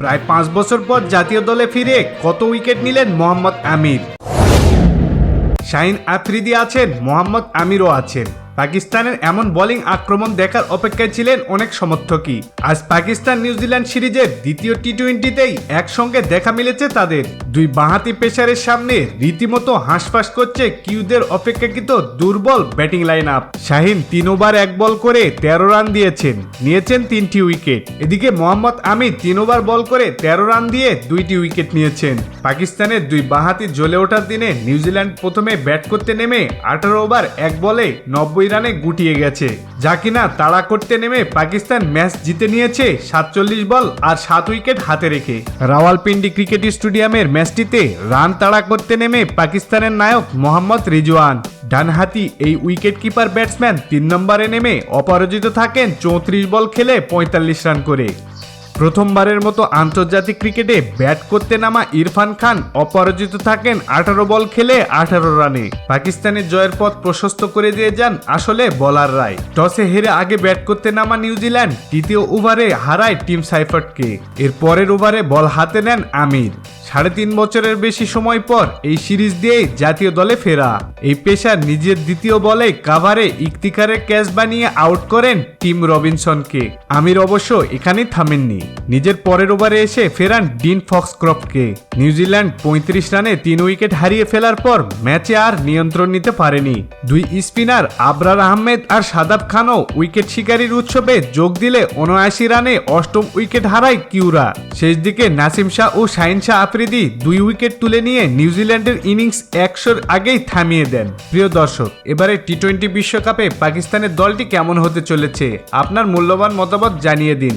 প্রায় পাঁচ বছর পর জাতীয় দলে ফিরে কত উইকেট নিলেন মোহাম্মদ আমির? শাহিন আফ্রিদি আছেন, মোহাম্মদ আমিরও আছেন। পাকিস্তানের এমন বোলিং আক্রমণ দেখার অপেক্ষায় ছিলেন অনেক সমর্থকই। আজ পাকিস্তান নিউজিল্যান্ড সিরিজের দ্বিতীয় টি টোয়েন্টিতেই একসঙ্গে দেখা মিলেছে তাদের। দুই বাঁহাতি পেসারের সামনে রীতিমতো হাঁসফাঁস করছে কিউদের অপেক্ষাকৃত দুর্বল ব্যাটিং লাইন আপ শাহিন তিন ওভার এক বল করে তেরো রান দিয়েছেন। নিয়েছেন তিনটি উইকেট। এদিকে মোহাম্মদ আমির তিন ওভার বল করে তেরো রান দিয়ে দুইটি উইকেট নিয়েছেন। পাকিস্তানের দুই বাঁহাতি জ্বলে ওঠার দিনে নিউজিল্যান্ড প্রথমে ব্যাট করতে নেমে আঠারো ওভার এক বলে নব্বই রানে গুটিয়ে গেছে। যা কিনা তাড়া করতে নেমে পাকিস্তান ম্যাচ জিতে নিয়েছে সাতচল্লিশ বল আর সাত উইকেট হাতে রেখে। রাওয়ালপিন্ডি ক্রিকেট স্টেডিয়ামের ম্যাচটিতে রান তাড়া করতে নেমে পাকিস্তানের নায়ক মোহাম্মদ রিজওয়ান। ডানহাতি এই উইকেট কিপার ব্যাটসম্যান তিন নম্বরে নেমে অপরাজিত থাকেন চৌত্রিশ বল খেলে পঁয়তাল্লিশ রান করে। প্রথমবারের মতো আন্তর্জাতিক ক্রিকেটে ব্যাট করতে নামা ইরফান খান অপরাজিত থাকেন আঠারো বল খেলে আঠারো রানে। পাকিস্তানের জয়ের পথ প্রশস্ত করে দিয়ে যান আসলে বলার রায়। টসে হেরে আগে ব্যাট করতে নামা নিউজিল্যান্ড তৃতীয় ওভারে হারায় টিম সাইফার্টকে এর পরের ওভারে বল হাতে নেন আমির। সাড়ে তিন বছরের বেশি সময় পর এই সিরিজ দিয়েই জাতীয় দলে ফেরা। এই পেশার নিজের দ্বিতীয় বলে কাভারে ইকতিকারের ক্যাচ বানিয়ে আউট করেন টিম রবিনসনকে। আমির অবশ্য এখানেই থামেননি। নিজের পরের ওভারে এসে ফেরান ডিন ফক্সক্রফটকে নিউজিল্যান্ড পঁয়ত্রিশ রানে তিন উইকেট হারিয়ে ফেলার পর ম্যাচে আর নিয়ন্ত্রণ নিতে পারেনি। দুই স্পিনার আবরার আহমেদ আর সাদাব খানও উইকেট শিকারীর উৎসবে যোগ দিলে উনআশি রানে অষ্টম উইকেট হারায় কিউরা। শেষ দিকে নাসিম শাহ ও শাহিন শাহ আফ্রিদি দুই উইকেট তুলে নিয়ে নিউজিল্যান্ডের ইনিংস একশোর আগেই থামিয়ে দেন। প্রিয় দর্শক, এবারে টি টোয়েন্টি বিশ্বকাপে পাকিস্তানের দলটি কেমন হতে চলেছে? আপনার মূল্যবান মতামত জানিয়ে দিন।